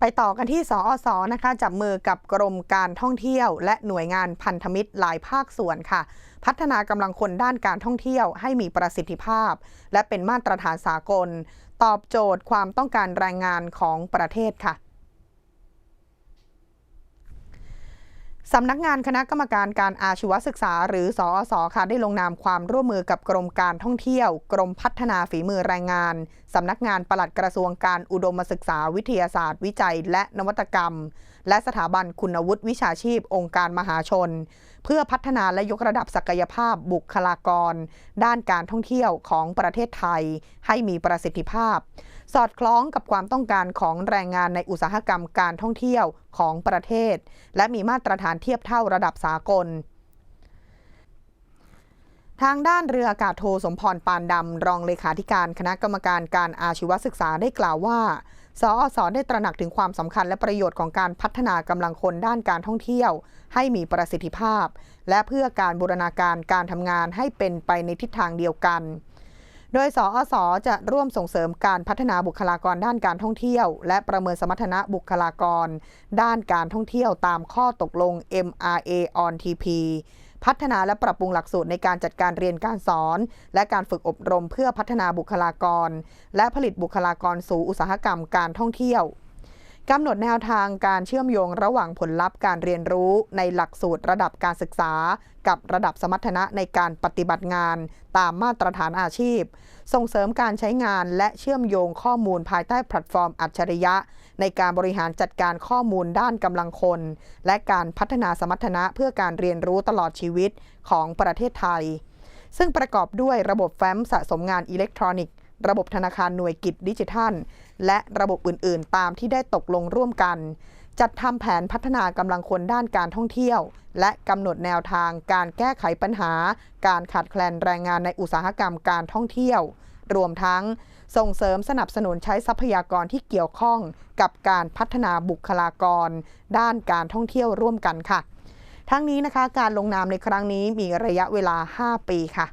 ไปต่อกันที่สอสอนะคะจับมือกับกรมการท่องเที่ยว และหน่วยงานพันธมิตรหลายภาคส่วนค่ะ พัฒนากำลังคนด้านการท่องเที่ยวให้มีประสิทธิภาพ และเป็นมาตรฐานสากล ตอบโจทย์ความต้องการแรงงานของประเทศค่ะ สำนักงานคณะกรรมการการอาชีวศึกษา หรือสอสอค่ะได้ลงนามความร่วมมือกับกรมการท่องเที่ยว กรมพัฒนาฝีมือแรงงาน สำนักงานปลัดกระทรวงการอุดมศึกษาวิทยาศาสตร์ วิจัย และนวัตกรรม และสถาบันคุณวุฒิวิชาชีพ องค์การมหาชน พื่อพัฒนาและยกระดับศักยภาพบุคลากร ด้านการท่องเที่ยวของประเทศไทย ให้มีประสิทธิภาพ สอดคล้องกับความต้องการของแรงงานในอุตสาหกรรมการท่องเที่ยวของประเทศ และมีมาตรฐานเทียบเท่าระดับสากลทางด้านเรืออากาศโทสมพรปานดำ รองเลขาธิการคณะกรรมการการอาชีวศึกษาได้กล่าวว่า สอสอได้ตระหนักถึงความสำคัญและประโยชน์ของการพัฒนากำลังคนด้านการท่องเที่ยว ให้มีประสิทธิภาพ และเพื่อการบูรณาการการทำงานให้เป็นไปในทิศทางเดียวกัน โดยสอสอจะร่วมส่งเสริมการพัฒนาบุคลากรด้านการท่องเที่ยว และประเมินสมรรถนะบุคลากร ด้านการท่องเที่ยวตามข้อตกลง MRA on TP พัฒนาและปรับปรุงหลักสูตรในการจัดการเรียนการสอน และการฝึกอบรมเพื่อพัฒนาบุคลากร และผลิตบุคลากรสู่อุตสาหกรรมการท่องเที่ยว กำหนดแนวทางการเชื่อมโยงระหว่างผลลัพธ์การเรียนรู้ในหลักสูตรระดับการศึกษา กับระดับสมรรถนะในการปฏิบัติงาน ตามมาตรฐานอาชีพ ส่งเสริมการใช้งานและเชื่อมโยงข้อมูลภายใต้แพลตฟอร์มอัจฉริยะ ในการบริหารจัดการข้อมูลด้านกำลังคน และการพัฒนาสมรรถนะเพื่อการเรียนรู้ตลอดชีวิตของประเทศไทย ซึ่งประกอบด้วยระบบแฟ้มสะสมงานอิเล็กทรอนิกส์ ระบบธนาคารหน่วยกิจดิจิทัล และระบบอื่น ๆ ตามที่ได้ตกลงร่วมกัน จัดทำแผนพัฒนากำลังคนด้านการท่องเที่ยว และกำหนดแนวทางการแก้ไขปัญหา การขาดแคลนแรงงานในอุตสาหกรรมการท่องเที่ยว รวมทั้งส่งเสริมสนับสนุนใช้ทรัพยากรที่เกี่ยวข้องกับการพัฒนาบุคลากร ด้านการท่องเที่ยวร่วมกันค่ะ ทั้งนี้นะคะการลงนามในครั้งนี้มีระยะเวลา 5 ปีค่ะ